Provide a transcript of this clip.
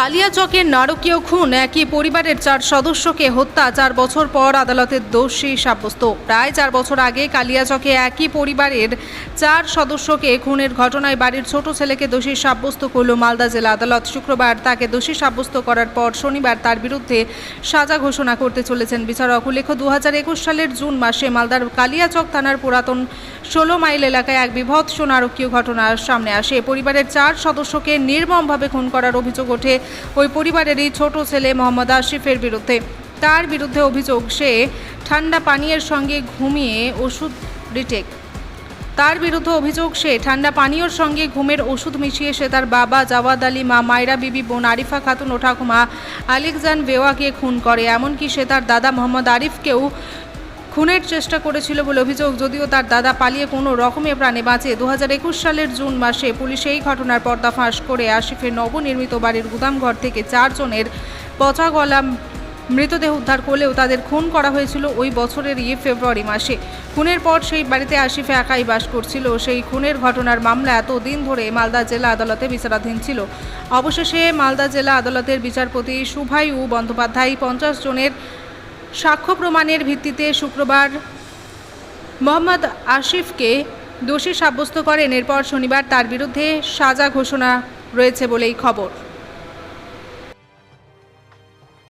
কালিয়াচকের নারকীয় খুন, একই পরিবারের চার সদস্যকে হত্যা, চার বছর পর আদালতের দোষী সাব্যস্ত। প্রায় চার বছর আগে কালিয়াচকে একই পরিবারের চার সদস্যকে খুনের ঘটনায় বাড়ির ছোট ছেলেকে দোষী সাব্যস্ত করল মালদা জেলা আদালত। শুক্রবার তাকে দোষী সাব্যস্ত করার পর শনিবার তার বিরুদ্ধে সাজা ঘোষণা করতে চলেছেন বিচারক। উল্লেখ্য দু সালের জুন মাসে মালদার কালিয়াচক থানার পুরাতন ষোলো মাইল এলাকায় এক বিভৎস নারকীয় ঘটনা সামনে আসে। পরিবারের চার সদস্যকে নির্মমভাবে খুন করার অভিযোগ ওঠে ওই পরিবারেরই ছোট ছেলে মোহাম্মদ আশিফের বিরুদ্ধে। তার বিরুদ্ধে অভিযোগ, সে ঠান্ডা পানীয়ের সঙ্গে ঘুমিয়ে ওষুধ রিটেক। তার বিরুদ্ধে অভিযোগ, সে ঠান্ডা পানীয়র সঙ্গে ঘুমের ওষুধ মিশিয়ে সে তার বাবা জাওয়াদ আলী, মা মায়রা বিবি, বোন আরিফা খাতুন ও ঠাকুমা আলেকজান বেওয়াকে খুন করে। এমনকি সে তার দাদা মোহাম্মদ আরিফকেও খুনের চেষ্টা করেছিল বলে অভিযোগ, যদিও তার দাদা পালিয়ে কোনো রকমে প্রাণে বাঁচে। দু হাজার একুশ সালের জুন মাসে পুলিশ এই ঘটনার পর্দাফাঁস করে আশিফের নবনির্মিত বাড়ির গুদামঘর থেকে চারজনের পচা গলা মৃতদেহ উদ্ধার করলেও তাদের খুন করা হয়েছিল ওই বছরের ইয়ে ফেব্রুয়ারি মাসে। খুনের পর সেই বাড়িতে আশিফে একাই বাস করছিল। সেই খুনের ঘটনার মামলা এতদিন ধরে মালদা জেলা আদালতে বিচারাধীন ছিল। অবশেষে মালদা জেলা আদালতের বিচারপতি সুভাইউ বন্দ্যোপাধ্যায় পঞ্চাশ জনের সাক্ষ্য প্রমাণের ভিত্তিতে শুক্রবার মোহাম্মদ আসিফকে দোষী সাব্যস্ত করেন। এরপর শনিবার তার বিরুদ্ধে সাজা ঘোষণা রয়েছে বলেই খবর।